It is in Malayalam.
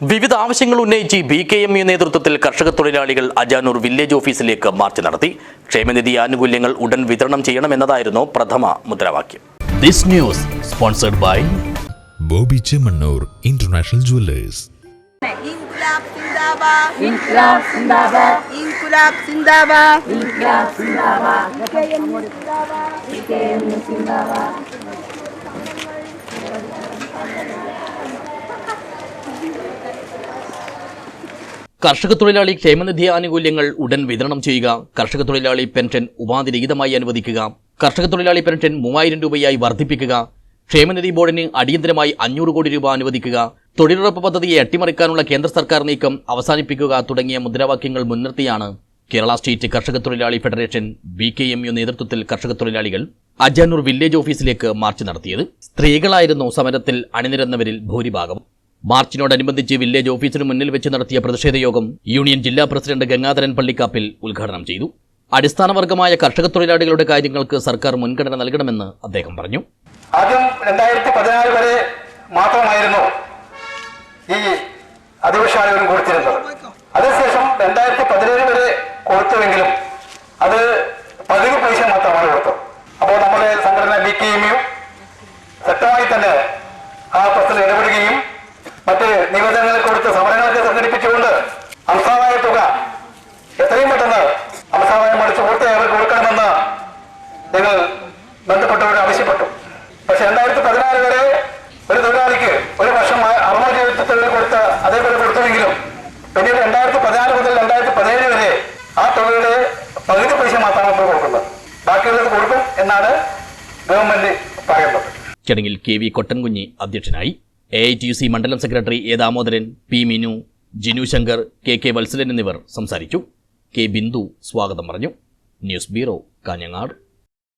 വിവിധ ആവശ്യങ്ങൾ ഉന്നയിച്ച് ബി കെ എം യു നേതൃത്വത്തിൽ കർഷക തൊഴിലാളികൾ അജാനൂർ വില്ലേജ് ഓഫീസിലേക്ക് മാർച്ച് നടത്തി. ക്ഷേമനിധി ആനുകൂല്യങ്ങൾ ഉടൻ വിതരണം ചെയ്യണമെന്നതായിരുന്നു പ്രഥമ മുദ്രാവാക്യം. This news sponsored by Boby Chemmanur international jewellers. Inquilab സിന്ദാബാദ് ഇൻകുലാബ് സിന്ദാബാദ് ഇൻകുലാബ് സിന്ദാബാദ് കർഷക തൊഴിലാളി ക്ഷേമനിധി ആനുകൂല്യങ്ങൾ ഉടൻ വിതരണം ചെയ്യുക. കർഷക തൊഴിലാളി പെൻഷൻ ഉപാധിരഹിതമായി അനുവദിക്കുക. കർഷക തൊഴിലാളി പെൻഷൻ മൂവായിരം രൂപയായി വർദ്ധിപ്പിക്കുക. ക്ഷേമനിധി ബോർഡിന് അടിയന്തരമായി അഞ്ഞൂറ് കോടി രൂപ അനുവദിക്കുക. തൊഴിലുറപ്പ് പദ്ധതിയെ അട്ടിമറിക്കാനുള്ള കേന്ദ്ര സർക്കാർ നീക്കം അവസാനിപ്പിക്കുക തുടങ്ങിയ മുദ്രാവാക്യങ്ങൾ മുൻനിർത്തിയാണ് കേരള സ്റ്റേറ്റ് കർഷക തൊഴിലാളി federation B K M U നേതൃത്വത്തിൽ കർഷക തൊഴിലാളികൾ അജാനൂർ വില്ലേജ് ഓഫീസിലേക്ക് മാർച്ച് നടത്തിയത്. സ്ത്രീകളായിരുന്നു സമരത്തിൽ അണിനിരന്നവരിൽ ഭൂരിഭാഗം. മാർച്ചിനോടനുബന്ധിച്ച് വില്ലേജ് ഓഫീസിന് മുന്നിൽ വെച്ച് നടത്തിയ പ്രതിഷേധ യോഗം യൂണിയൻ ജില്ലാ പ്രസിഡന്റ് ഗംഗാധരൻ പള്ളിക്കാപ്പിൽ ഉദ്ഘാടനം ചെയ്തു. അടിസ്ഥാന വർഗമായ കർഷക തൊഴിലാളികളുടെ കാര്യങ്ങൾക്ക് സർക്കാർ മുൻഗണന നൽകണമെന്ന് അദ്ദേഹം പറഞ്ഞു. ആദ്യം രണ്ടായിരത്തി പതിനാല് വരെ മാത്രമായിരുന്നു ഈ അധിവശാലകളും കൊടുത്തിരുന്നത്. അതിനുശേഷം രണ്ടായിരത്തി പതിനേഴ് വരെ കൊടുത്തുവെങ്കിലും അത് പതിവ് പൈസ മാത്രമാണ് കൊടുത്തത്. അപ്പോൾ നമ്മുടെ സംഘടന ബി കെ എം ഞങ്ങൾ ബന്ധപ്പെട്ടവരോട് ആവശ്യപ്പെട്ടു. പക്ഷെ രണ്ടായിരത്തി പതിനാറ് വരെ ഒരു തൊഴിലാളിക്ക് ഒരു വർഷം അറുന്നൂറ്റി എഴുപത്തി തൊഴിൽ കൊടുത്ത അതേപോലെ കൊടുത്തുവെങ്കിലും പിന്നീട് രണ്ടായിരത്തി പതിനാല് മുതൽ രണ്ടായിരത്തി പതിനേഴ് വരെ ആ തൊഴിലുടെ പകുതി പൈസ മാത്രമാണ് നമ്മൾ കൊടുക്കുന്നത്. ബാക്കിയുള്ളത് കൊടുക്കും എന്നാണ് ഗവൺമെന്റ് പറയുന്നത്. ചടങ്ങിൽ കെ വി കൊട്ടൻകുഞ്ഞി അധ്യക്ഷനായി. എ ഐ ടി സി മണ്ഡലം secretary A Damodaran P Minu Jinu Shankar K K Valsalan എന്നിവർ സംസാരിച്ചു. കെ ബിന്ദു സ്വാഗതം പറഞ്ഞു. News bureau Kanhangad.